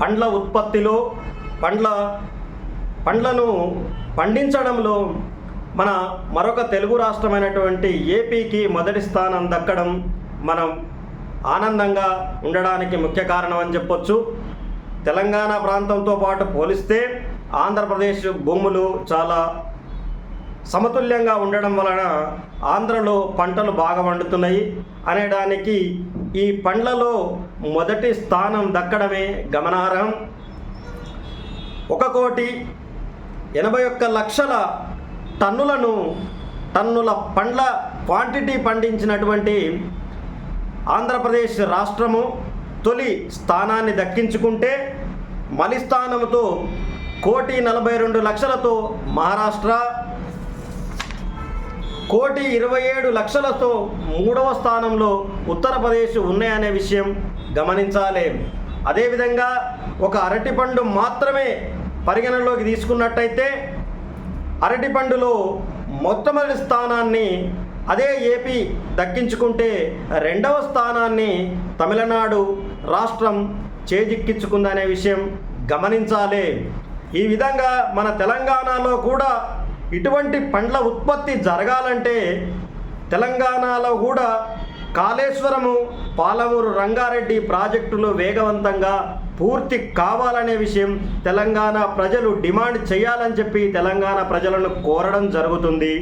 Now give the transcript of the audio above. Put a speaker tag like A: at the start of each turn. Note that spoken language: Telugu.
A: పండ్ల ఉత్పత్తిలో పండ్ల పండ్లను పండించడంలో మన మరొక తెలుగు రాష్ట్రమైనటువంటి ఏపీకి మొదటి స్థానం దక్కడం మనం ఆనందంగా ఉండడానికి ముఖ్య కారణం అని చెప్పొచ్చు. తెలంగాణ ప్రాంతంతో పాటు పోలిస్తే ఆంధ్రప్రదేశ్ భూములు చాలా సమతుల్యంగా ఉండడం వలన ఆంధ్రలో పంటలు బాగా పండుతున్నాయి అనేదానికి ఈ పండ్లలో మొదటి స్థానం దక్కడమే గమనార్హం. ఒక కోటి ఎనభై ఒక్క లక్షల టన్నులను టన్నుల పండ్ల క్వాంటిటీ పండించినటువంటి ఆంధ్రప్రదేశ్ రాష్ట్రము తొలి స్థానాన్ని దక్కించుకుంటే మలి స్థానంతో కోటి నలభై రెండు లక్షలతో మహారాష్ట్ర కోటి ఇరవై ఏడు లక్షలతో మూడవ స్థానంలో ఉత్తరప్రదేశ్ ఉన్నాయనే విషయం గమనించాలి. అదేవిధంగా ఒక అరటిపండు మాత్రమే పరిగణనలోకి తీసుకున్నట్టయితే అరటిపండులో మొట్టమొదటి స్థానాన్ని అదే ఏపీ దక్కించుకుంటే రెండవ స్థానాన్ని తమిళనాడు రాష్ట్రం చేజిక్కించుకుందనే విషయం గమనించాలి. ఈ విధంగా మన తెలంగాణలో కూడా ఇటువంటి పండ్ల ఉత్పత్తి జరగాలంటే తెలంగాణలో కూడా కాళేశ్వరము పాలమూరు రంగారెడ్డి ప్రాజెక్టులు వేగవంతంగా పూర్తి కావాలనే విషయం తెలంగాణ ప్రజలు డిమాండ్ చేయాలని చెప్పి తెలంగాణ ప్రజలను కోరడం జరుగుతుంది.